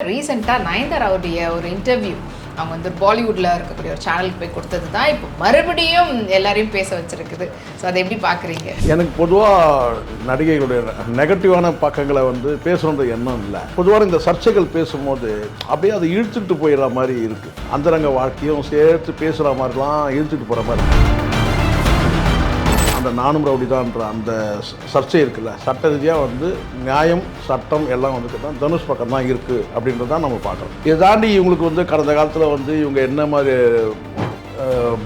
ரீசெண்டாக நயன்தாராவுடைய ஒரு இன்டர்வியூ அவங்க வந்து பாலிவுட்டில் இருக்கக்கூடிய ஒரு சேனலுக்கு போய் கொடுத்தது தான் இப்போ மறுபடியும் எல்லாரையும் பேச வச்சிருக்குது. ஸோ அதை எப்படி பார்க்குறீங்க? எனக்கு பொதுவாக நடிகைகளுடைய நெகட்டிவான பக்கங்களை வந்து பேசணுன்ற எண்ணம் இல்லை. பொதுவாக இந்த சர்ச்சைகள் பேசும்போது அப்படியே அதை இழுத்துட்டு போயிடுற மாதிரி இருக்குது அந்தரங்க வாழ்க்கையும் சேர்த்து பேசுகிற மாதிரிலாம் இழுத்துட்டு போகிற மாதிரி இருக்குது அந்த நானும் ரவுடிதான்ற அந்த சர்ச்சை இருக்குல்ல. சட்ட ரீதியாக வந்து நியாயம் சட்டம் எல்லாம் வந்து தான் தனுஷ் பக்கம் தான் இருக்குது அப்படின்றது தான் நம்ம பார்க்குறோம். இதை தாண்டி இவங்களுக்கு வந்து கடந்த காலத்தில் வந்து இவங்க என்ன மாதிரி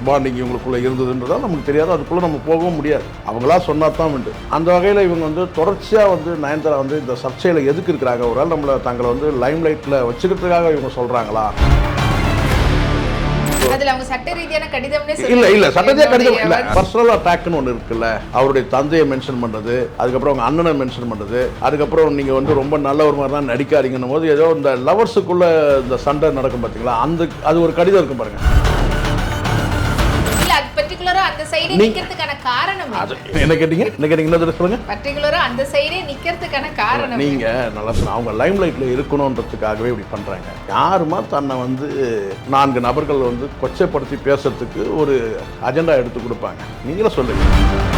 பாண்டிங் இவங்களுக்குள்ளே இருந்ததுன்றதா நமக்கு தெரியாது. அதுக்குள்ளே நம்ம போகவும் முடியாது. அவங்களா சொன்னா தான் உண்டு. அந்த வகையில் இவங்க வந்து தொடர்ச்சியாக வந்து நயன்தாரா வந்து இந்த சர்ச்சையில் எதுக்கு இருக்கிறாங்க? ஒரு ஆள் நம்மளை தங்களை வந்து லைம் லைட்டில் வச்சுக்கிறதுக்காக இவங்க சொல்கிறாங்களா இல்ல இல்ல சட்டத்தையே கடிதம் இல்ல. பர்சனல் அட்டாக்னு ஒன்று இருக்குல்ல. அவருடைய தந்தையை மென்ஷன் பண்றது அதுக்கப்புறம் அவங்க அண்ணனை மென்ஷன் பண்றது அதுக்கப்புறம் நீங்க வந்து ரொம்ப நல்ல ஒரு மாதிரி தான் நடிக்காதீங்கன்னும் போது ஏதோ இந்த லவர்ஸுக்குள்ள இந்த சண்டை நடக்கும் பாத்தீங்களா? அந்த அது ஒரு கடிதம் இருக்கும் பாருங்க. அந்த சைடே நிக்கிறதுக்கான காரணம் என்ன? கேட்டீங்க? என்ன கேட்டீங்க? சொல்லுங்க. பர்டிகுலரா அந்த சைடே நிக்கிறதுக்கான காரணம் நீங்க நல்லா அவங்க லைம் லைட்ல இருக்கணுன்றதுக்காகவே இப்படி பண்றாங்க. யாருமா தன்னை வந்து நான்கு நபர்கள் வந்து கொச்சைப்படுத்தி பேசுறதுக்கு ஒரு அஜெண்டா எடுத்து கொடுப்பாங்க? நீங்களே சொல்லுங்க.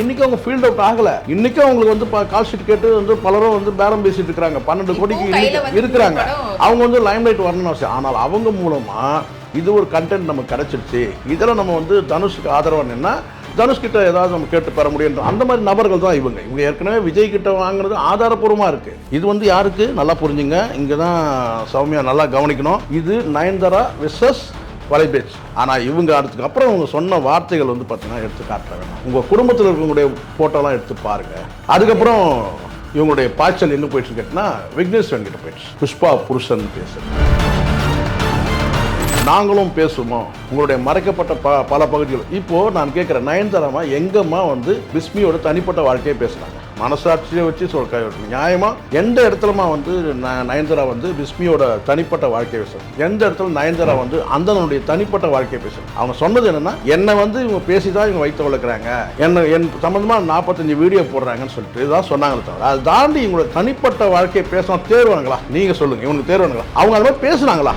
இன்னைக்கு அவங்க ஃபீல்ட் அவுட் ஆகல. இன்னைக்கும் அவங்களுக்கு வந்து கால் ஷீட் கேட்டு வந்து பலரும் வந்து பேரம் பேசிட்டு இருக்காங்க பன்னெண்டு கோடிக்கு இன்னைக்கு இருக்கிறாங்க. அவங்க வந்து லைம் லைட் வரணும்னு அவசியம். ஆனால் அவங்க மூலமா இது ஒரு கண்டென்ட் நமக்கு கிடைச்சிருச்சு. இதில் நம்ம வந்து தனுஷுக்கு ஆதரவாக நின்னா தனுஷ் கிட்ட ஏதாவது நம்ம கேட்டு பெற முடியும் அந்த மாதிரி நபர்கள் தான் இவங்க. இவங்க ஏற்கனவே விஜய் கிட்ட வாங்குறது ஆதாரப்பூர்வமாக இருக்கு. இது வந்து யாருக்கு? நல்லா புரிஞ்சுங்க. இங்கே தான் சௌமியா நல்லா கவனிக்கணும். இது நயன்தாரா விசஸ் வலைபேச்சு ஆனால் இவங்க அடுத்துக்கு அப்புறம் இவங்க சொன்ன வார்த்தைகள் வந்து பார்த்தீங்கன்னா எடுத்து காட்ட வேணாம் உங்கள் குடும்பத்தில் இருக்கவங்களுடைய ஃபோட்டோலாம் எடுத்து பாருங்க. அதுக்கப்புறம் இவங்களுடைய பாய்ச்சல் எங்கே போயிட்டு கேட்டினா விக்னேஸ்வரன் கிட்ட போயிடுச்சு. புஷ்பா புருஷன் பேசுகிறேன் நாங்களும் பேசுவோம்? உங்களுடைய மறைக்கப்பட்ட ப பல பகுதிகள். இப்போது நான் கேட்குறேன் நயன்தாராமா எங்கம்மா வந்து பிஸ்மியோட தனிப்பட்ட வாழ்க்கையை பேசுகிறாங்க மனசாட்சியை வச்சு சொல் நியாயமாக எந்த இடத்துலமா வந்து ந- நயன்தாரா வந்து பிஸ்மியோட தனிப்பட்ட வாழ்க்கையை பேசுறாங்க எந்த இடத்துல நயன்தாரா வந்து அந்தனுடைய தனிப்பட்ட வாழ்க்கையை பேசுறாங்க அவங்க சொன்னது என்னன்னா என்னை வந்து இவங்க பேசி தான் இவங்க வைத்து வளர்க்குறாங்க என்ன என் சம்மந்தமாக நாற்பத்தஞ்சு வீடியோ போடுறாங்கன்னு சொல்லிட்டு இதுதான் சொன்னாங்களே தவிர அதை தாண்டி இவங்களோட தனிப்பட்ட வாழ்க்கையை பேசணும் தேர்வானுங்களா? நீங்கள் சொல்லுங்கள் இவங்களுக்கு தேர்வானுங்களா? அவங்க அது மாதிரி பேசுனாங்களா?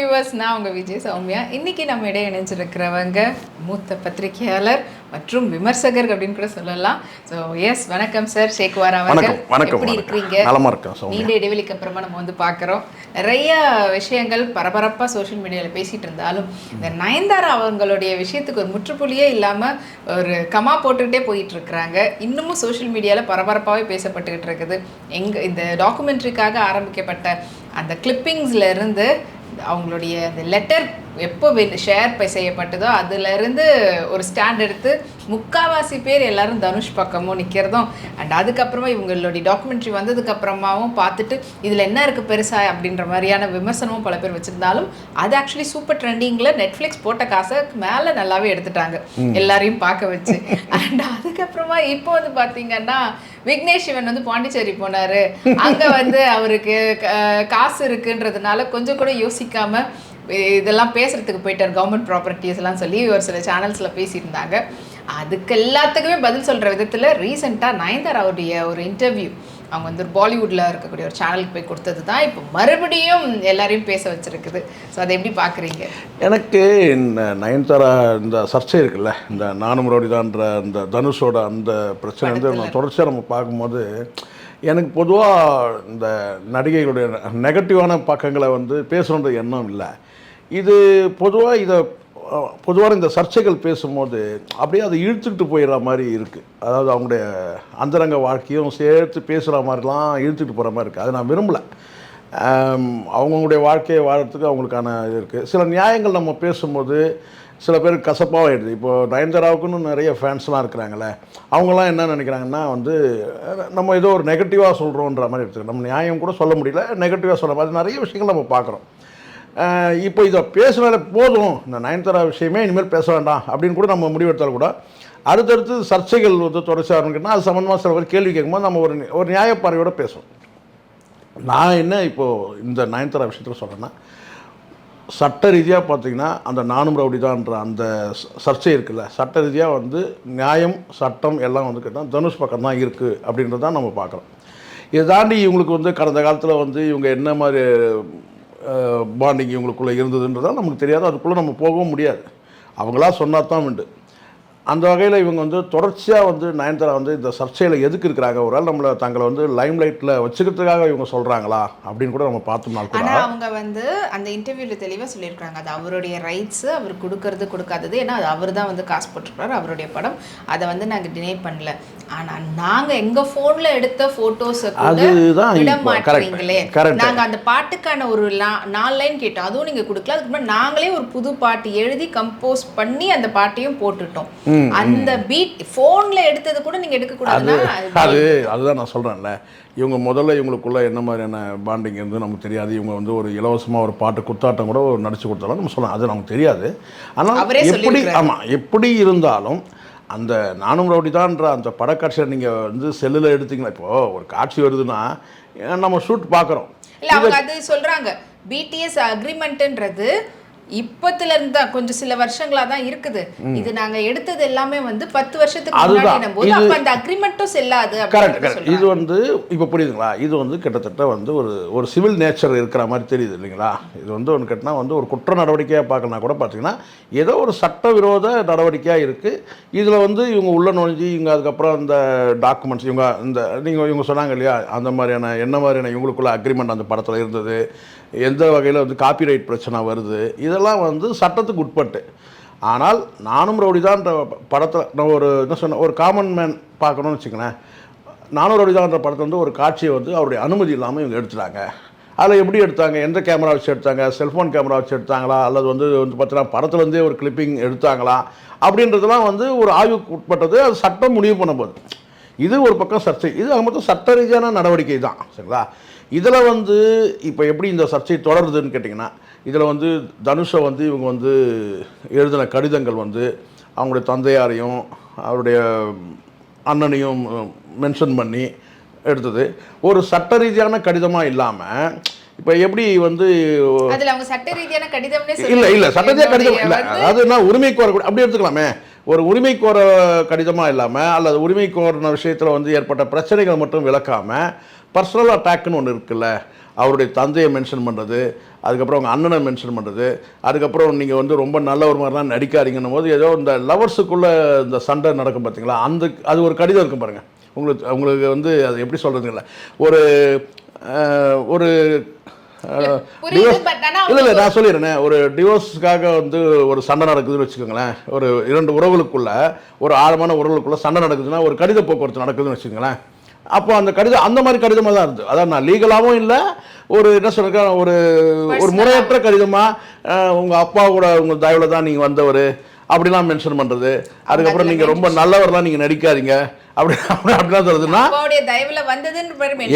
வியூவர்ஸ் நான் உங்கள் விஜய் சௌமியா. இன்னைக்கு நம்ம இடையே இணைஞ்சிருக்கிறவங்க மூத்த பத்திரிகையாளர் மற்றும் விமர்சகர் அப்படின்னு கூட சொல்லலாம். ஸோ எஸ் வணக்கம் சார் ஷேக்வார் அவர்கள். வணக்கம் வணக்கம் எப்படி. இருக்கிறீங்க? நீண்ட இடைவெளிக்கு அப்புறமா நம்ம வந்து பார்க்குறோம். நிறைய விஷயங்கள் பரபரப்பாக சோஷியல் மீடியாவில் பேசிட்டு இருந்தாலும் இந்த நயன்தாரா அவங்களுடைய விஷயத்துக்கு ஒரு முற்றுப்புள்ளியே இல்லாமல் ஒரு கமா போட்டுக்கிட்டே போயிட்டு இருக்கிறாங்க. இன்னமும் சோஷியல் மீடியாவில் பரபரப்பாகவே பேசப்பட்டுக்கிட்டு இருக்குது. எங்க இந்த டாக்குமெண்ட்ரிக்காக ஆரம்பிக்கப்பட்ட அந்த கிளிப்பிங்ஸ்ல இருந்து அவங்களுடைய அந்த லெட்டர் எப்போ ஷேர் செய்யப்பட்டதோ அதுலேருந்து ஒரு ஸ்டாண்ட் எடுத்து முக்காவாசி பேர் எல்லாரும் தனுஷ் பக்கமும் நிற்கிறதும் அண்ட் அதுக்கப்புறமா இவங்களுடைய டாக்குமெண்ட்ரி வந்ததுக்கு அப்புறமாவும் பார்த்துட்டு இதில் என்ன இருக்குது பெருசா அப்படின்ற மாதிரியான விமர்சனமும் பல பேர் வச்சுருந்தாலும் அது ஆக்சுவலி சூப்பர் ட்ரெண்டிங்கில் நெட்ஃப்ளிக்ஸ் போட்ட காசை மேலே நல்லாவே எடுத்துட்டாங்க. எல்லாரையும் பார்க்க வச்சு. அண்ட் அதுக்கப்புறமா இப்போ வந்து பார்த்தீங்கன்னா விக்னேஷ் சிவன் வந்து பாண்டிச்சேரி போனாரு. அங்க வந்து அவருக்கு காசு இருக்குன்றதுனால கொஞ்சம் கூட யோசிக்காம இதெல்லாம் பேசுறதுக்கு போயிட்டார் கவர்மெண்ட் ப்ராப்பர்ட்டிஸ் எல்லாம் சொல்லி ஒரு சில சேனல்ஸ்ல பேசியிருந்தாங்க. அதுக்கு எல்லாத்துக்குமே பதில் சொல்ற விதத்துல ரீசெண்டாக நயன்தாராவுடைய ஒரு இன்டர்வியூ அவங்க வந்து ஒரு பாலிவுட்ல இருக்கக்கூடிய ஒரு சேனலுக்கு போய் கொடுத்தது தான் இப்போ மறுபடியும் எல்லாரையும் பேச வச்சிருக்குது. ஸோ அதை எப்படி பார்க்குறீங்க? எனக்கு இந்த நயன்தாரா இந்த சர்ச்சை இருக்குல்ல இந்த நானும் ரோடிதான்ற இந்த தனுஷோட அந்த பிரச்சனை வந்து நான் தொடர்ச்சியாக நம்ம பார்க்கும்போது எனக்கு பொதுவாக இந்த நடிகைகளுடைய நெகட்டிவான பக்கங்களை வந்து பேசணுன்ற எண்ணம் இல்லை. இது பொதுவாக இதை பொதுவாக இந்த சர்ச்சைகள் பேசும்போது அப்படியே அதை இழுத்துக்கிட்டு போயிடுற மாதிரி இருக்குது அதாவது அவங்களுடைய அந்தரங்க வாழ்க்கையும் சேர்த்து பேசுகிற மாதிரிலாம் இழுத்துட்டு போகிற மாதிரி இருக்குது அதை நான் விரும்பலை. அவங்கவுங்களுடைய வாழ்க்கையை வாழறதுக்கு அவங்களுக்கான இது இருக்குது சில நியாயங்கள் நம்ம பேசும்போது சில பேர் கசப்பாக ஆகிடுது இப்போது நயன்தாராவுக்குன்னு நிறைய ஃபேன்ஸ்லாம் இருக்கிறாங்களே அவங்களாம் என்ன நினைக்கிறாங்கன்னா வந்து நம்ம ஏதோ ஒரு நெகட்டிவாக சொல்கிறோன்ற மாதிரி எடுத்துக்கணும். நம்ம நியாயம் கூட சொல்ல முடியல நெகட்டிவாக சொல்ல மாதிரி நிறைய விஷயங்கள் நம்ம பார்க்குறோம். இப்போ இதை பேசுனால போதும். இந்த நயன்தாரா விஷயமே இனிமேல் பேச வேண்டாம் அப்படின்னு கூட நம்ம முடிவெடுத்தால் கூட அடுத்தடுத்து சர்ச்சைகள் வந்து தொடர்ச்சி ஆரம்பிக்கணும்னா அது சம்மந்தமாக சில பேர் கேள்வி கேட்கும்போது நம்ம ஒரு ஒரு நியாயப்பார்வையோடு பேசுவோம். நான் என்ன இப்போது இந்த நயன்தாரா விஷயத்தில் சொல்கிறேன்னா சட்ட ரீதியாக பார்த்தீங்கன்னா அந்த நானும் ரவுடிதான்ற அந்த சர்ச்சை இருக்குல்ல சட்ட ரீதியாக வந்து நியாயம் சட்டம் எல்லாம் வந்து கேட்டால் தனுஷ் பக்கம் தான் இருக்குது அப்படின்றது தான் நம்ம பார்க்குறோம் இதை தாண்டி இவங்களுக்கு வந்து கடந்த காலத்தில் வந்து இவங்க என்ன மாதிரி பாண்டிங் இவங்களுக்குள்ளே இருந்ததுன்றதால் நமக்கு தெரியாது. அதுக்குள்ளே நம்ம போகவும் முடியாது. அவங்களா சொன்னால் தான் உண்டு. அந்த வகையில் இவங்க வந்து தொடர்ச்சியாக வந்து நயன்தாரா வந்து இந்த சர்ச்சையில் எதுக்கு இருக்கிறாங்க ஒரு ஆள் நம்மளை தங்களை வந்து லைம் லைட்டில் வச்சுக்கிறதுக்காக இவங்க சொல்கிறாங்களா அப்படின்னு கூட நம்ம பார்த்தோம்னா கூட அவங்க வந்து அந்த இன்டர்வியூல தெளிவா சொல்லியிருக்காங்க அது அவருடைய ரைட்ஸ் அவர் கொடுக்கறது கொடுக்காதது. ஏன்னா அது அவர் தான் வந்து காசு போட்டிருக்காரு அவருடைய படம். அதை வந்து நாங்க டினை பண்ணல. ஆனா நாங்க எங்க போன்ல எடுத்த போட்டோஸ் கூட அதுதான் விட மாட்டீங்களே. கரெக்ட் கரெக்ட் நாங்க அந்த பாட்டுக்கான ஒரு நாலு லைன் கேட்டோம். அதுவும் நீங்க கொடுக்கல. அதுக்கு முன்னாடி நாங்களே ஒரு புது பாட்டு எழுதி கம்போஸ் பண்ணி அந்த பாட்டையும் போட்டுட்டோம். அந்த பீட் போன்ல எடுத்தது கூட நீங்க எடுக்க கூடாதுன்னா அது- அது அதுதான் நான் சொல்கிறேன்ல இவங்க முதல்ல இவங்களுக்குள்ள என்ன மாதிரியான பாண்டிங் இருந்து நமக்கு தெரியாது. இவங்க வந்து ஒரு இலவசமாக ஒரு பாட்டு குத்தாட்டம் கூட ஒரு நடிச்சு கொடுத்தாலும் நம்ம சொல்லலாம். அது நமக்கு தெரியாது. ஆனால் அவரே எப்படி. ஆமாம் எப்படி இருந்தாலும் அந்த நானும் ரவுடி தான்ற அந்த படக்காட்சியை நீங்கள் வந்து செல்லில் எடுத்தீங்களா இப்போது ஒரு காட்சி வருதுன்னா நம்ம ஷூட் பார்க்குறோம். இல்ல அவங்க அது சொல்றாங்க. பிடிஎஸ் அக்ரிமெண்ட்ன்றது இப்பத்துல இருந்து தான் கொஞ்சம் சில வருஷங்களா தான் இருக்குது இது நாங்க எடுத்தது எல்லாமே வந்து பத்து வருஷத்துக்கு. முன்னாடி போது இது- அப்ப அந்த அக்ரிமெண்ட்டும் செல்லாது கரெக்ட் அப்படின்னு கரெக்ட் இது வந்து இப்போ புரியுதுங்களா? இது வந்து கிட்டத்தட்ட வந்து ஒரு ஒரு சிவில் நேச்சர் இருக்கிற மாதிரி தெரியுது இல்லைங்களா? இது வந்து ஒன்று கேட்டால் வந்து ஒரு குற்ற நடவடிக்கையாக பார்க்கலனா கூட பார்த்தீங்கன்னா ஏதோ ஒரு சட்டவிரோத நடவடிக்கையாக இருக்குது இதில் வந்து இவங்க உள்ள நுழைஞ்சு இவங்க அதுக்கப்புறம் இந்த டாக்குமெண்ட்ஸ் இவங்க இந்த நீங்கள் இவங்க சொன்னாங்க இல்லையா? அந்த மாதிரியான என்ன மாதிரியான இவங்களுக்குள்ள அக்ரிமெண்ட் அந்த படத்தில் இருந்தது? எந்த வகையில் வந்து காப்பிரைட் பிரச்சனை வருது இதெல்லாம் வந்து சட்டத்துக்கு உட்பட்டு. ஆனால் நானும் ரவுடிதான்ற படத்தில் நான் ஒரு என்ன சொன்ன ஒரு காமன் மேன் பார்க்கணும்னு வச்சுக்கங்களேன். நானும் ரவுடிதான்ற படத்தை வந்து ஒரு காட்சியை வந்து அவருடைய அனுமதி இல்லாமல் இவங்க எடுத்துட்டாங்க. அதில் எப்படி எடுத்தாங்க எந்த கேமரா வச்சு எடுத்தாங்க செல்ஃபோன் கேமரா வச்சு எடுத்தாங்களா அல்லது வந்து வந்து பார்த்தீங்கன்னா படத்துலேருந்தே ஒரு கிளிப்பிங் எடுத்தாங்களா அப்படின்றதெல்லாம் வந்து ஒரு ஆய்வுக்கு உட்பட்டது. அது சட்டம் முடிவு பண்ண போகுது இது ஒரு பக்கம் சர்ச்சை. இது அது மொத்தம் சட்ட ரீதியான நடவடிக்கை தான். சரிங்களா? இதில் வந்து இப்போ எப்படி இந்த சர்ச்சை தொடருதுன்னு கேட்டிங்கன்னா இதில் வந்து தனுஷை வந்து இவங்க வந்து எழுதின கடிதங்கள் வந்து அவங்களுடைய தந்தையாரையும் அவருடைய அண்ணனையும் மென்ஷன் பண்ணி எடுத்தது. ஒரு சட்ட ரீதியான கடிதமாக இல்லாமல் இப்போ எப்படி வந்து சட்ட ரீதியான இல்ல இல்ல சட்டத்தே கடிதம் இல்ல. அதாவது என்ன உரிமை கோர அப்படி எடுத்துக்கலாமே. ஒரு உரிமை கோர கடிதமாக இல்லாமல் அல்லது உரிமை கோரின விஷயத்தில் வந்து ஏற்பட்ட பிரச்சனைகள் மட்டும் விளக்காமல் பர்சனல் அட்டாக்னு ஒன்று இருக்குல்ல அவருடைய தந்தையை மென்ஷன் பண்ணுறது அதுக்கப்புறம் அவங்க அண்ணனை மென்ஷன் பண்ணுறது அதுக்கப்புறம் நீங்கள் வந்து ரொம்ப நல்ல ஒரு மாதிரிலாம் நடிக்காதீங்கன்னும் போது ஏதோ இந்த லவர்ஸுக்குள்ளே இந்த சண்டை நடக்கும் பார்த்தீங்களா அந்த அது ஒரு கடிதம் இருக்கும் பாருங்கள் உங்களுக்கு உங்களுக்கு வந்து அது எப்படி சொல்கிறதுங்களா ஒரு ஒரு இல்லை இல்லை நான் சொல்லிடுறேன். ஒரு டிவோர்ஸுக்காக வந்து ஒரு சண்டை நடக்குதுன்னு வச்சுக்கோங்களேன். ஒரு இரண்டு உறவுகளுக்குள்ள ஒரு ஆழமான உறவுகளுக்குள்ள சண்டை நடக்குதுன்னா ஒரு கடித போக்குவரத்து நடக்குதுன்னு வச்சுக்கோங்களேன். அப்போ அந்த கடிதம் அந்த மாதிரி கடிதமாக தான் இருந்தது. அதான் நான் லீகலாகவும் இல்லை ஒரு என்ன சொல்றேன் ஒரு ஒரு முறையற்ற கடிதமாக உங்கள் அப்பாவோட உங்கள் தயவில் தான் நீங்கள் வந்தவர் அப்படிலாம் மென்ஷன் பண்ணுறது அதுக்கப்புறம் நீங்கள் ரொம்ப நல்லவர்லாம் நீங்கள் நடிக்காதீங்க. அப்படி அப்படிலாம் சொல்றதுன்னா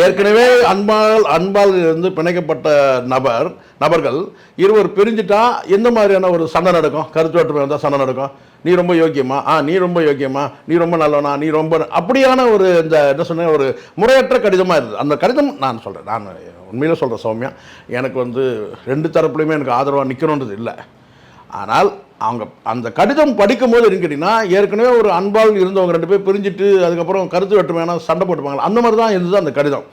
ஏற்கனவே அன்பால் அன்பால் இருந்து பிணைக்கப்பட்ட நபர் நபர்கள் இருவர் பிரிஞ்சுட்டா எந்த மாதிரியான ஒரு சண்டை நடக்கும்? கருத்து வேற்றுமை வந்தால் சண்டை நடக்கும். நீ ரொம்ப யோக்கியமா? ஆ நீ ரொம்ப யோக்கியமா? நீ ரொம்ப நல்லவனா? நீ ரொம்ப அப்படியான ஒரு இந்த என்ன சொன்ன ஒரு முறையற்ற கடிதமாக இருந்தது. அந்த கடிதம் நான் சொல்கிறேன் நான் உண்மையில சொல்கிறேன் சௌமியா. எனக்கு வந்து ரெண்டு தரப்புலையுமே எனக்கு ஆதரவாக நிற்கணுன்றது இல்லை. ஆனால் அவங்க அந்த கடிதம் படிக்கும்போது என்ன கேட்டிங்கன்னா ஏற்கனவே ஒரு அன்பால் இருந்தவங்க ரெண்டு பேர் பிரிஞ்சுட்டு அதுக்கப்புறம் கருத்து வேற்றுமையான சண்டை போட்டுப்பாங்க அந்த மாதிரி தான் இருந்தது அந்த கடிதம்.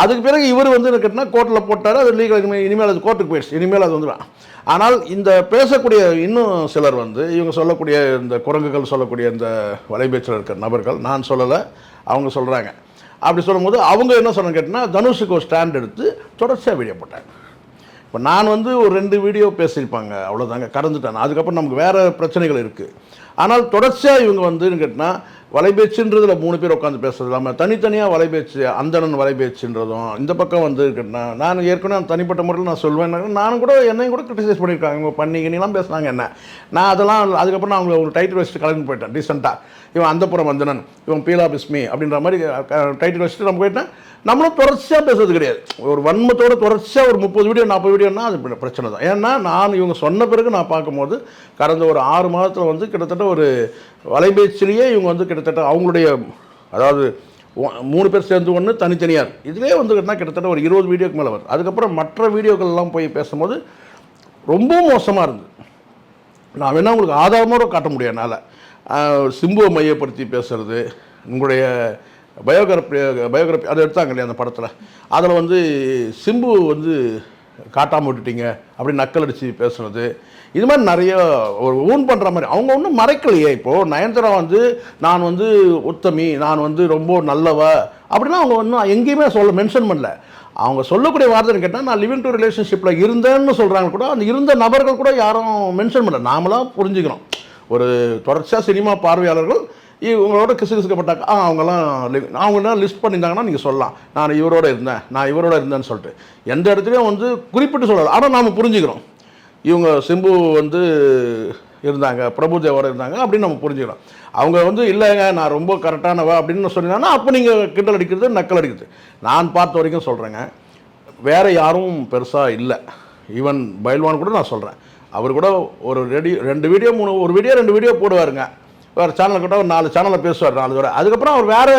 அதுக்கு பிறகு இவர் வந்து என்ன கேட்டினா கோர்ட்டில் போட்டார் அது லீகல் இனிமேல் அது கோர்ட்டுக்கு போயிடுச்சு. இனிமேல் அது வந்துடும் ஆனால் இந்த பேசக்கூடிய இன்னும் சிலர் வந்து இவங்க சொல்லக்கூடிய இந்த குரங்குகள் சொல்லக்கூடிய இந்த வலைபேச்சில் இருக்கிற நபர்கள் நான் சொல்லலை அவங்க சொல்கிறாங்க அப்படி சொல்லும்போது அவங்க என்ன சொன்னாங்க கேட்டிங்கன்னா தனுஷுக்கு ஒரு ஸ்டாண்ட் எடுத்து தொடர்ச்சியாக வீடியோ போட்டாங்க. இப்போ நான் வந்து ஒரு ரெண்டு வீடியோ பேசியிருப்பாங்க அவ்வளோதாங்க கடந்துட்டேன் அதுக்கப்புறம் நமக்கு வேறு பிரச்சனைகள் இருக்குது ஆனால் தொடர்ச்சியாக இவங்க வந்து கேட்டால் வலைபேச்சுன்றதுல மூணு பேர் உட்காந்து பேசுறது இல்லாமல் தனித்தனியாக வலைபேச்சு அந்தணன் வலைபேச்சுன்றதும் இந்த பக்கம் வந்து கேட்டா நான் ஏற்கனவே தனிப்பட்ட முறையில் நான் சொல்வேன் நானும் கூட என்னையும் கூட கிரிட்டிசைஸ் பண்ணியிருக்காங்க. இவங்க பண்ணிக்கினீலாம் பேசுனாங்க என்ன? நான் அதெல்லாம் அதுக்கப்புறம் நான் அவங்களை ஒரு டைட்டில் வச்சுட்டு கலந்து போயிட்டேன் ரீசெண்டாக இவன் அந்தப்புறம் வந்தனன் இவன் பீலா பிஸ்மி அப்படின்ற மாதிரி டைட்டில் வச்சுட்டு நம்ம போயிட்டேன். நம்மளும் தொடர்ச்சியாக பேசுறது கிடையாது. ஒரு வன்மத்தோட தொடர்ச்சியாக ஒரு முப்பது வீடியோ நாற்பது வீடியோனா அது பிரச்சனை தான். ஏன்னா நான் இவங்க சொன்ன பிறகு நான் பார்க்கும்போது கடந்த ஒரு ஆறு மாதத்தில் வந்து கிட்டத்தட்ட ஒரு வலைபேச்சிலேயே இவங்க வந்து கிட்டத்தட்ட அவங்களுடைய அதாவது மூணு பேர் சேர்ந்து ஒன்று தனித்தனியார். இதுவே வந்து கிட்டத்தட்ட ஒரு இருபது வீடியோக்கு மேலே வருது. அதுக்கப்புறம் மற்ற வீடியோக்கள்லாம் போய் பேசும்போது ரொம்ப மோசமாக இருந்தது. நான் வேணால் உங்களுக்கு ஆதாரமாக காட்ட முடியும் என்னால். சிம்புவை மையப்படுத்தி பேசுறது உங்களுடைய பயோகிராஃபி பயோகிராஃபி அதை எடுத்தாங்க இல்லையா அந்த படத்தில்? அதில் வந்து சிம்பு வந்து காட்டாமல் விட்டுட்டீங்க அப்படி நக்கல் அடித்து பேசுனது இது மாதிரி நிறைய ஒரு ஊன் பண்ணுற மாதிரி. அவங்க ஒன்றும் மறைக்கலையே இப்போது நயன்தாரா வந்து நான் வந்து உத்தமி நான் வந்து ரொம்ப நல்லவ அப்படின்னா அவங்க ஒன்றும் எங்கேயுமே சொல்ல மென்ஷன் பண்ணல. அவங்க சொல்லக்கூடிய வார்த்தைன்னு கேட்டால் நான் லிவிங் டு ரிலேஷன்ஷிப்பில் இருந்தேன்னு சொல்கிறாங்க கூட அந்த இருந்த நபர்கள் கூட யாரும் மென்ஷன் பண்ணல. நாமளாக புரிஞ்சுக்கிறோம் ஒரு தொடர்ச்சியாக சினிமா பார்வையாளர்கள் இவங்களோட கிசுகிசுக்கப்பட்டாக்க ஆ அவங்கெல்லாம் அவங்க லிஸ்ட் பண்ணியிருந்தாங்கன்னா நீங்கள் சொல்லலாம். நான் இவரோட இருந்தேன். நான் இவரோட இருந்தேன்னு சொல்லிட்டு. எந்த இடத்துலையும் வந்து குறிப்பிட்டு சொல்லலாம் ஆனால் நாம் புரிஞ்சுக்கிறோம். இவங்க சிம்பு வந்து இருந்தாங்க பிரபுதேவோட இருந்தாங்க அப்படின்னு நம்ம புரிஞ்சுக்கிறோம். அவங்க வந்து இல்லைங்க நான் ரொம்ப கரெக்டானவ அப்படின்னு சொன்னீங்கன்னா அப்போ நீங்கள் கிண்டல் அடிக்கிறது நக்கல் அடிக்கிறது. நான் பார்த்த வரைக்கும் சொல்கிறேங்க வேறு யாரும் பெருசாக இல்லை. ஈவன் பயில்வான் கூட நான் சொல்கிறேன் அவர் கூட ஒரு ரெடி ரெண்டு வீடியோ மூணு ஒரு வீடியோ ரெண்டு வீடியோ போடுவாருங்க. வேறு சேனல் கிட்ட ஒரு நாலு சேனலில் பேசுவார் நாலு தடவை. அதுக்கப்புறம் அவர் வேறு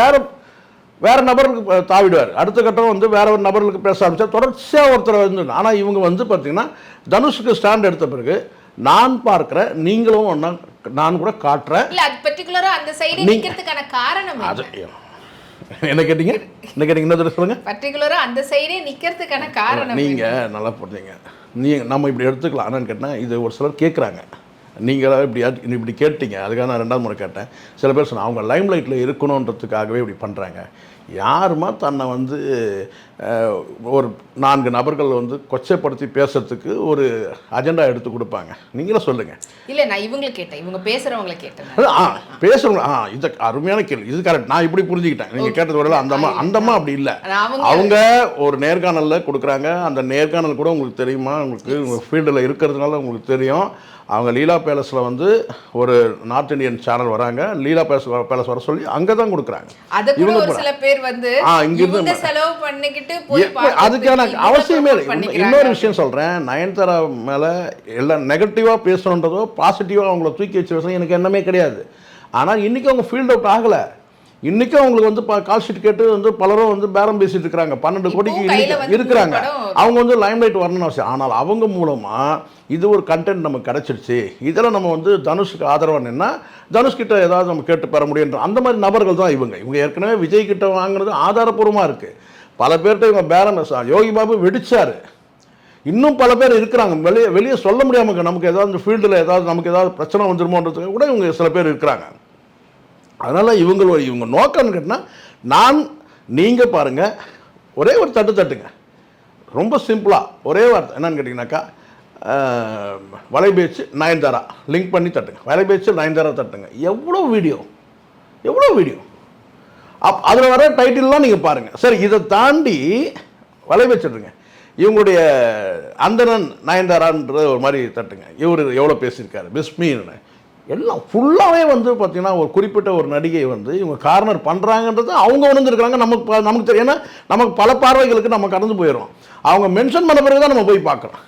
வேறு வேறு நபருக்கு தாவிடுவார். அடுத்த கட்டம் வந்து வேற ஒரு நபர்களுக்கு பேச ஆரம்பிச்சா தொடர்ச்சியாக ஒருத்தர் வந்து ஆனால் இவங்க வந்து பார்த்தீங்கன்னா தனுஷுக்கு ஸ்டாண்ட் எடுத்த பிறகு நான் பார்க்குறேன் நீங்களும் ஒன்றா நான் கூட காட்டுறேன் என்ன? கேட்டீங்க? என்ன கேட்டீங்க? என்ன சொல்லுங்க. பர்டிகுலரா அந்த சைடே நிக்கிறதுக்கான காரணம் நீங்கள் நல்லா புரிஞ்சுங்க நீ நம்ம இப்படி எடுத்துக்கலாம். என்னன்னு கேட்டால் இது ஒரு சிலர் கேட்குறாங்க நீங்களாக இப்படி இப்படி கேட்டீங்க அதுக்காக நான் ரெண்டாவது முறை கேட்டேன். சில பேர் சொன்னால் அவங்க லைம் லைட்டில் இருக்கணுன்றதுக்காகவே இப்படி பண்ணுறாங்க யாருமா தன்னை வந்து ஒரு நான்கு நபர்கள் வந்து கொச்சைப்படுத்தி பேசுறதுக்கு ஒரு அஜெண்டா எடுத்து கொடுப்பாங்க. நீங்களே சொல்லுங்கள் இல்ல நான் இவங்களை கேட்டேன். இவங்க பேசுறவங்களை கேட்டேன் ஆ பேசுறவங்க ஆ இது அருமையான கேள்வி. இது கரெக்ட் நான் இப்படி புரிஞ்சுக்கிட்டேன். நீங்கள் கேட்டது வரல அந்த அம்மா அந்த அம்மா அப்படி இல்லை. அவங்க ஒரு நேர்காணலில் கொடுக்குறாங்க. அந்த நேர்காணல் கூட உங்களுக்கு தெரியுமா? உங்களுக்கு உங்கள் ஃபீல்டில் இருக்கிறதுனால உங்களுக்கு தெரியும். அவங்க லீலா பேலஸில் வந்து ஒரு நார்த் இந்தியன் சேனல் வராங்க. லீலா பேலஸ் பேலஸ் வர சொல்லி அங்கே தான் கொடுக்குறாங்க. அத கூட இவங்க ஒரு சில பேர் வந்து ஆ, இங்க இருந்து இவங்க செலவு பண்ணிக்கிட்டு போய் எப்ப- பார்க்கறதுக்கு அதுக்கான அவசியமே. இன்னொரு விஷயம் சொல்கிறேன் நயன்தாரா மேலே எல்லாம் நெகட்டிவாக பேசணுன்றதோ பாசிட்டிவாக அவங்கள தூக்கி வச்சு பேசணும் எனக்கு எண்ணமே கிடையாது. ஆனால் இன்றைக்கி அவங்க ஃபீல்ட் அவுட் ஆகலை. இன்றைக்கும் அவங்களுக்கு வந்து கால் ஷீட் கேட்டு வந்து பலரும் வந்து பேரம் பேசிட்டு இருக்கிறாங்க. பன்னெண்டு கோடிக்கு இருக்கிறாங்க. அவங்க வந்து லைம் லைட் வரணும்னு அவசியம். ஆனால் அவங்க மூலமாக இது ஒரு கண்டென்ட் நமக்கு கிடச்சிருச்சு. இதில் நம்ம வந்து தனுஷுக்கு ஆதரவாக நின்னா தனுஷ் கிட்ட ஏதாவது நம்ம கேட்டு பெற முடியுன்ற அந்த மாதிரி நபர்கள் தான் இவங்க. இவங்க ஏற்கனவே விஜய் கிட்ட வாங்குனது ஆதாரப்பூர்வமாக இருக்குது பல பேர்கிட்ட இவங்க பேரம் யோகி பாபு வெடிச்சார். இன்னும் பல பேர் இருக்கிறாங்க. வெளியே வெளியே சொல்ல முடியாமல் நமக்கு ஏதாவது இந்த ஃபீல்டில் ஏதாவது நமக்கு ஏதாவது பிரச்சனை வந்துருமோன்றதுக்கு கூட இவங்க சில பேர் இருக்கிறாங்க. அதனால் இவங்களோட இவங்க நோக்கம்னு கேட்டால் நான் நீங்கள் பாருங்கள் ஒரே ஒரு தட்டு தட்டுங்க. ரொம்ப சிம்பிளாக ஒரே வார்த்தை. என்னன்னு கேட்டிங்கனாக்கா வலைபேச்சு நயன்தாரா. லிங்க் பண்ணி தட்டுங்க. வலைபேச்சு நயன்தாரா தட்டுங்க. எவ்வளோ வீடியோ எவ்வளோ வீடியோ அப் அதில் வர டைட்டில்லாம் நீங்கள் பாருங்கள் சரி இதை தாண்டி வலைபேச்சிடுங்க இவங்களுடைய அந்தணன் நயன்தாரான்ற ஒரு மாதிரி தட்டுங்க. இவர் எவ்வளோ பேசியிருக்காரு? பிஸ்மின்னு. எல்லாம் ஃபுல்லாகவே வந்து பார்த்திங்கன்னா ஒரு குறிப்பிட்ட ஒரு நடிகை வந்து இவங்க கார்னர் பண்ணுறாங்கன்றது அவங்க உணர்ந்துருக்காங்க நமக்கு ப- நமக்கு தெரியும் ஏன்னா நமக்கு பல பார்வைகளுக்கு நம்ம கடந்து போயிடும் அவங்க மென்ஷன் பண்ண பிறகு தான் நம்ம போய் பார்க்குறோம்.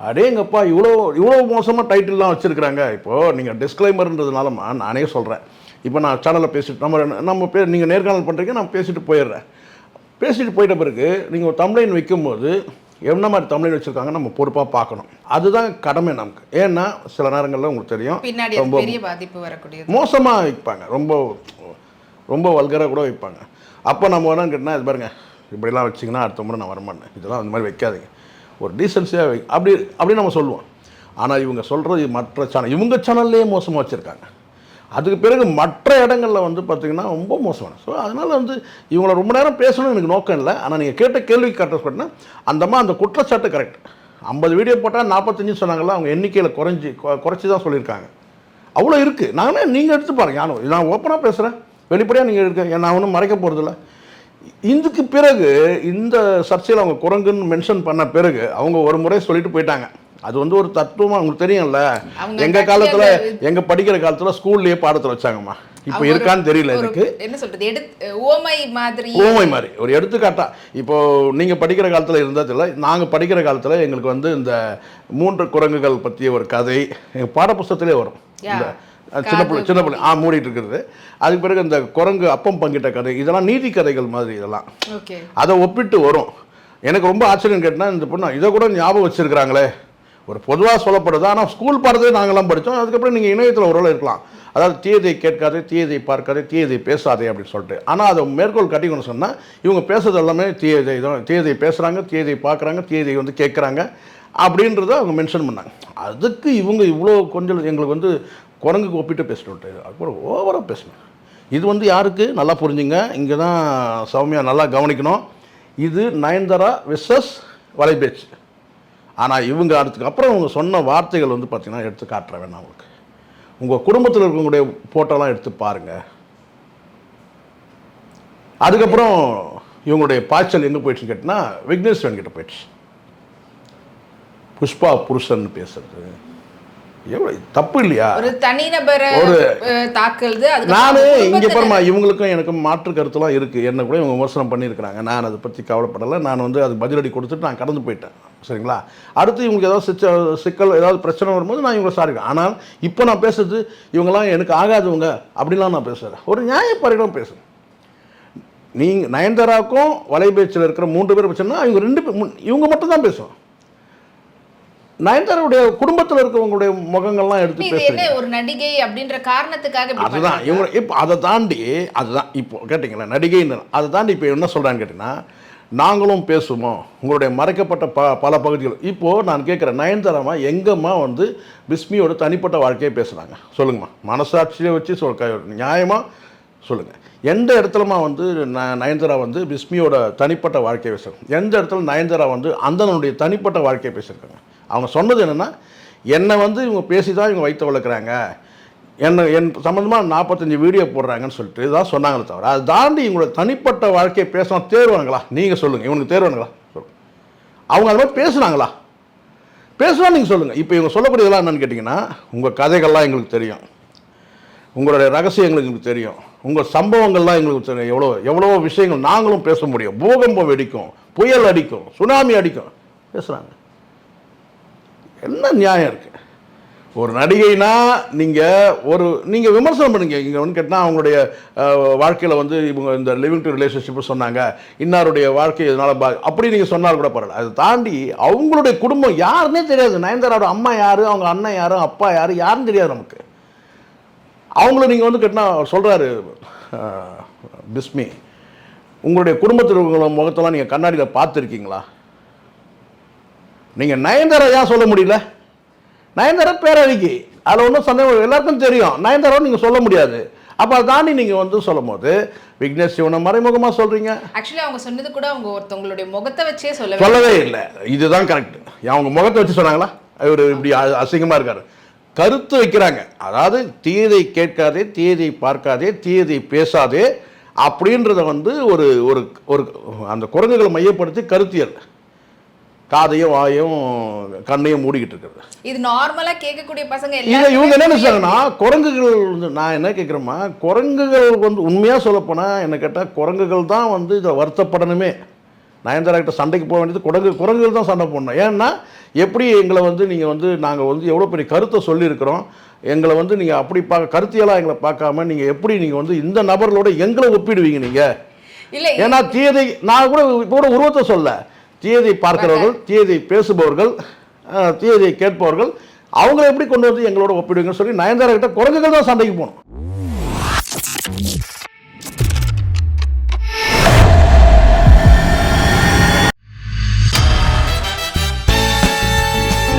அடேங்கப்பா இவ்வளோ இவ்வளோ மோசமாக டைட்டில்லாம் வச்சுருக்குறாங்க. இப்போது நீங்கள் டிஸ்க்ளைமர்ன்றதுனாலமா நானே சொல்கிறேன் இப்போ நான் சேனலில் பேசிட்டு நம்ம நம்ம பே நீங்கள் நேர்காணல் பண்ணுறீங்க நான் பேசிட்டு போயிடுறேன். பேசிட்டு போயிட்ட பிறகு நீங்கள் ஒரு தம்ப்ளைன் வைக்கும்போது என்ன மாதிரி தம்ப்ளைன் வச்சுருக்காங்க நம்ம பொறுப்பாக பார்க்கணும். அதுதான் கடமை நமக்கு. ஏன்னா சில நேரங்களில் உங்களுக்கு தெரியும் ரொம்ப பாதிப்பு வரக்கூடியது. மோசமாக வைப்பாங்க. ரொம்ப ரொம்ப வல்கராக கூட வைப்பாங்க. அப்போ நம்ம என்னன்னு கேட்டால் இது பாருங்க இப்படிலாம் வச்சிங்கன்னா அடுத்த முறை நான் வரமாட்டேன். இதெல்லாம் அந்த மாதிரி வைக்காதீங்க. ஒரு டீசன்சியாக வை அப்படி அப்படி நம்ம சொல்லுவோம். ஆனால் இவங்க சொல்கிறது மற்ற சேனல் இவங்க சேனல்லே மோசமாக வச்சுருக்காங்க. அதுக்கு பிறகு மற்ற இடங்களில் வந்து பார்த்திங்கன்னா ரொம்ப மோசமான. ஸோ அதனால் வந்து இவங்கள ரொம்ப நேரம் பேசணும்னு எனக்கு நோக்கம் இல்லை. ஆனால் நீங்கள் கேட்ட கேள்வி கரெக்டாக சொன்னால் அந்தம்மா அந்த குற்றச்சாட்டு கரெக்ட் ஐம்பது வீடியோ போட்டால் நாற்பத்தஞ்சு சொன்னாங்கல்ல அவங்க எண்ணிக்கையில் குறைஞ்சி கொ- குறைச்சி தான் சொல்லியிருக்காங்க. அவ்வளோ இருக்குது நானே நீங்கள் எடுத்து பாருங்க. யானும் நான் ஓப்பனாக பேசுகிறேன் வெளிப்படையாக நீங்கள் எடுக்க நான் ஒன்றும் மறைக்க போகிறதில்ல இதுக்கு பிறகு இந்த சர்ச்சையில் அவங்க குரங்குன்னு மென்ஷன் பண்ண பிறகு அவங்க ஒரு முறை சொல்லிட்டு போயிட்டாங்க. அது வந்து ஒரு தத்துவமாக உங்களுக்கு தெரியும்ல. எங்கள் காலத்தில் எங்கள் படிக்கிற காலத்தில் ஸ்கூல்லேயே பாடத்தில் வச்சாங்கம்மா. இப்போ இருக்கான்னு தெரியல எனக்கு. என்ன சொல்றது? எடுத்து ஓமை மாதிரி. ஓமை மாதிரி. ஒரு எடுத்துக்காட்டா இப்போ நீங்க படிக்கிற காலத்துல இருந்ததில்ல நாங்க படிக்கிற காலத்துல எங்களுக்கு வந்து இந்த மூன்று குரங்குகள் பற்றிய ஒரு கதை எங்க பாடப்புஸ்தகத்திலே வரும். இந்த சின்ன பிள்ளை சின்ன பிள்ளை ஆ மூடிட்டு இருக்கிறது அதுக்கு பிறகு இந்த குரங்கு அப்பம் பங்கிட்ட கதை இதெல்லாம் நீதி கதைகள் மாதிரி இதெல்லாம். அதை ஒப்பிட்டு வரும். எனக்கு ரொம்ப ஆச்சரியம் கேட்டால் இந்த பொண்ணு இதை கூட ஞாபகம் வச்சிருக்கிறாங்களே. ஒரு பொதுவாக சொல்லப்படுது. ஆனால் ஸ்கூல் பாடத்தை நாங்களாம் படித்தோம் அதுக்கப்புறம் நீங்கள் இணையத்தில் ஒரு இருக்கலாம். அதாவது தீயதை கேட்காதே தீயதை பார்க்காதே தீயதை பேசாதே அப்படின்னு சொல்லிட்டு. ஆனால் அதை மேற்கோள் கட்டிக்கணும்னு சொன்னால் இவங்க பேசுறது எல்லாமே தீயதை தான் தீயதை பேசுகிறாங்க தீயதை பார்க்குறாங்க தீயதை வந்து கேட்குறாங்க அப்படின்றத அவங்க மென்ஷன் பண்ணாங்க. அதுக்கு இவங்க இவ்வளோ கொஞ்சம் எங்களுக்கு வந்து குரங்குக்கு ஒப்பிட்டு பேசிட்டு அப்புறம் ஓவராக பேசணும் இது வந்து யாருக்கு? நல்லா புரிஞ்சுங்க. இங்கே தான் சௌமியா நல்லா கவனிக்கணும். இது நயன்தாரா விசஸ் வலைபேச்சு. ஆனால் இவங்க அதுக்கு அப்புறம் அவங்க சொன்ன வார்த்தைகள் வந்து பார்த்தீங்கன்னா எடுத்து காட்டுற வேணாம் அவங்களுக்கு உங்கள் குடும்பத்தில் இருக்கவங்களுடைய ஃபோட்டோலாம் எடுத்து பாருங்கள் அதுக்கப்புறம் இவங்களுடைய பாய்ச்சல் எங்கே போயிடுச்சுன்னு கேட்டினா விக்னேஸ்வரன் கிட்ட போயிடுச்சு. புஷ்பா புருஷன் பேசுறது. எவ்வளோ தப்பு இல்லையா? ஒரு தனிநபரை அஹ், தாக்குறது நானு இங்கே பாருமா இவங்களுக்கும் எனக்கும் மாற்று கருத்துலாம் இருக்குது என்ன கூட இவங்க விமர்சனம் பண்ணியிருக்கிறாங்க. நான் அதை பற்றி கவலைப்படலை. நான் வந்து அது பதிலடி கொடுத்துட்டு நான் கடந்து போயிட்டேன். சரிங்களா? அடுத்து இவங்களுக்கு ஏதாவது சிச்ச சிக்கல் ஏதாவது பிரச்சனை வரும்போது நான் இவங்களை சாரி ஆனால் இப்போ நான் பேசுறது இவங்கெல்லாம் எனக்கு ஆகாதவங்க அப்படிலாம் நான் பேசுகிறேன் ஒரு நியாயப்பரிடம் பேசுகிறேன் நீங்கள் நயன்தாராவுக்கும் வலைபேச்சில் இருக்கிற மூன்று பேர் பிரச்சனைனா இவங்க ரெண்டு பேர் இவங்க மட்டும் தான் பேசுவோம் நயன்தாராவுடைய குடும்பத்தில் இருக்கிறவங்களுடைய முகங்கள்லாம் எடுத்து பேசுறீங்க. ஒரு நடிகை அப்படின்ற காரணத்துக்காக அதுதான்? இவங்க இப்போ அதை தாண்டி அதுதான் இப்போ கேட்டிங்களா நடிகைன்னு. அதை தாண்டி இப்போ என்ன சொல்கிறான்னு கேட்டிங்கன்னா நாங்களும் பேசுவோம். உங்களுடைய மறைக்கப்பட்ட ப பல பகுதிகள். இப்போது நான் கேட்குறேன் நயன்தாராமா எங்கம்மா வந்து பிஸ்மியோட தனிப்பட்ட வாழ்க்கையை பேசுகிறாங்க சொல்லுங்கம்மா. மனசாட்சியை வச்சு சொல் க- நியாயமா சொல்லுங்கள் எந்த இடத்துலமா வந்து ந நயன்தாரா வந்து பிஸ்மியோட தனிப்பட்ட வாழ்க்கையை பேசுகிறாங்க எந்த இடத்துல நயன்தாரா வந்து அந்தனுடைய தனிப்பட்ட வாழ்க்கையை பேசியிருக்காங்க? அவங்க சொன்னது என்னென்னா என்னை வந்து இவங்க பேசி தான் இவங்க வைத்து வளர்க்குறாங்க. என்ன என் சம்மந்தமாக நாற்பத்தஞ்சு வீடியோ போடுறாங்கன்னு சொல்லிட்டு இதான் சொன்னாங்களே தவிர அதை தாண்டி இவங்களோட தனிப்பட்ட வாழ்க்கையை பேசலாம் தேர்வானுங்களா நீங்கள் சொல்லுங்கள் இவனுக்கு தேர்வானுங்களா சொல்லுங்கள் அவங்க அது மாதிரி பேசுனாங்களா? பேசுனா நீங்கள் சொல்லுங்கள் இப்போ இவங்க சொல்லக்கூடியதெல்லாம் என்னென்னு கேட்டிங்கன்னா உங்கள் கதைகள்லாம் எங்களுக்கு தெரியும். உங்களுடைய ரகசியங்கள் எங்களுக்கு தெரியும். உங்கள் சம்பவங்கள்லாம் எங்களுக்கு தெரியும். எவ்வளோ எவ்வளோ விஷயங்கள் நாங்களும் பேச முடியும். பூகம்பம் வெடிக்கும் புயல் அடிக்கும் சுனாமி அடிக்கும். பேசுகிறாங்க என்ன நியாயம் இருக்குது ஒரு நடிகைனா நீங்கள் ஒரு நீங்கள் விமர்சனம் பண்ணுங்க. இங்கே வந்து கேட்டால் அவங்களுடைய வாழ்க்கையில் வந்து இவங்க இந்த லிவிங் டு ரிலேஷன்ஷிப் சொன்னாங்க. இன்னாருடைய வாழ்க்கை இதனால் பா அப்படி நீங்கள் சொன்னால் கூட பரவாயில்ல. அதை தாண்டி அவங்களுடைய குடும்பம் யாருன்னே தெரியாது. நயன்தாராவோட அம்மா யார்? அவங்க அண்ணன் யாரும் அப்பா யார்? யாருன்னு தெரியாது நமக்கு. அவங்கள நீங்கள் வந்து கேட்டால் சொல்கிறாரு பிஸ்மி உங்களுடைய குடும்பத்தில் இருக்கிற முகத்தெல்லாம் நீங்கள் கண்ணாடியில் பார்த்துருக்கீங்களா? நீங்கள் நயன்தாரா ஏன் சொல்ல முடியல? நயன்தாரா பேரழிக்கை. அதில் ஒன்றும் சந்தேகம் எல்லாருக்கும் தெரியும். நயன்தாராவும் நீங்கள் சொல்ல முடியாது. அப்போ தாண்டி நீங்கள் வந்து சொல்லும் போது விக்னேஷ் சிவனை மறைமுகமாக சொல்கிறீங்க ஆக்சுவலி அவங்க சொன்னது கூட அவங்க ஒருத்தவங்களுடைய முகத்தை வச்சே சொல்லவே சொல்லவே இல்லை. இதுதான் கரெக்ட் அவங்க முகத்தை வச்சு சொன்னாங்களா? இவர் இப்படி அ- அசிங்கமா இருக்காரு. கருத்து வைக்கிறாங்க. அதாவது தீயதை கேட்காதே தீயதை பார்க்காதே தீயதை பேசாதே அப்படின்றத வந்து ஒரு ஒரு ஒரு அந்த குரங்குகளை மையப்படுத்தி கருத்தியல். காதையும் வாயும் கண்ணையும் மூடிக்கிட்டு இருக்கிறது. இது நார்மலா கேட்கக்கூடிய பசங்க இதை இவங்க என்ன நினைச்சாங்கன்னா குரங்குகள் வந்து நான் என்ன கேட்குறேம்மா குரங்குகள் வந்து உண்மையாக சொல்லப்போனால் என்ன கேட்டால் குரங்குகள் தான் வந்து இதை வருத்தப்படணுமே. நயன்தாரா கிட்ட சண்டைக்கு போக வேண்டியது குரங்கு குரங்குகள் தான் சண்டை போடணும். ஏன்னா எப்படி எங்களை வந்து நீங்கள் வந்து நாங்கள் வந்து எவ்வளோ பெரிய கருத்தை சொல்லியிருக்கிறோம் எங்களை வந்து நீங்கள் அப்படி பார்க்க கருத்தியலாக எங்களை பார்க்காம நீங்கள் எப்படி நீங்கள் வந்து இந்த நபர்களோட எங்களை ஒப்பிடுவீங்க நீங்கள் இல்ல ஏன்னா தீயதை நான் கூட இப்போ கூட உருவத்தை சொல்ல தீயதை பார்க்கிறவர்கள் தீயதை பேசுபவர்கள் தீயதை கேட்பவர்கள் அவங்கள எப்படி கொண்டு வந்து எங்களோட ஒப்பிடுவீங்கன்னு சொல்லி நயன்தாரா கிட்ட குரங்குகள் தான் சண்டைக்கு போகணும்.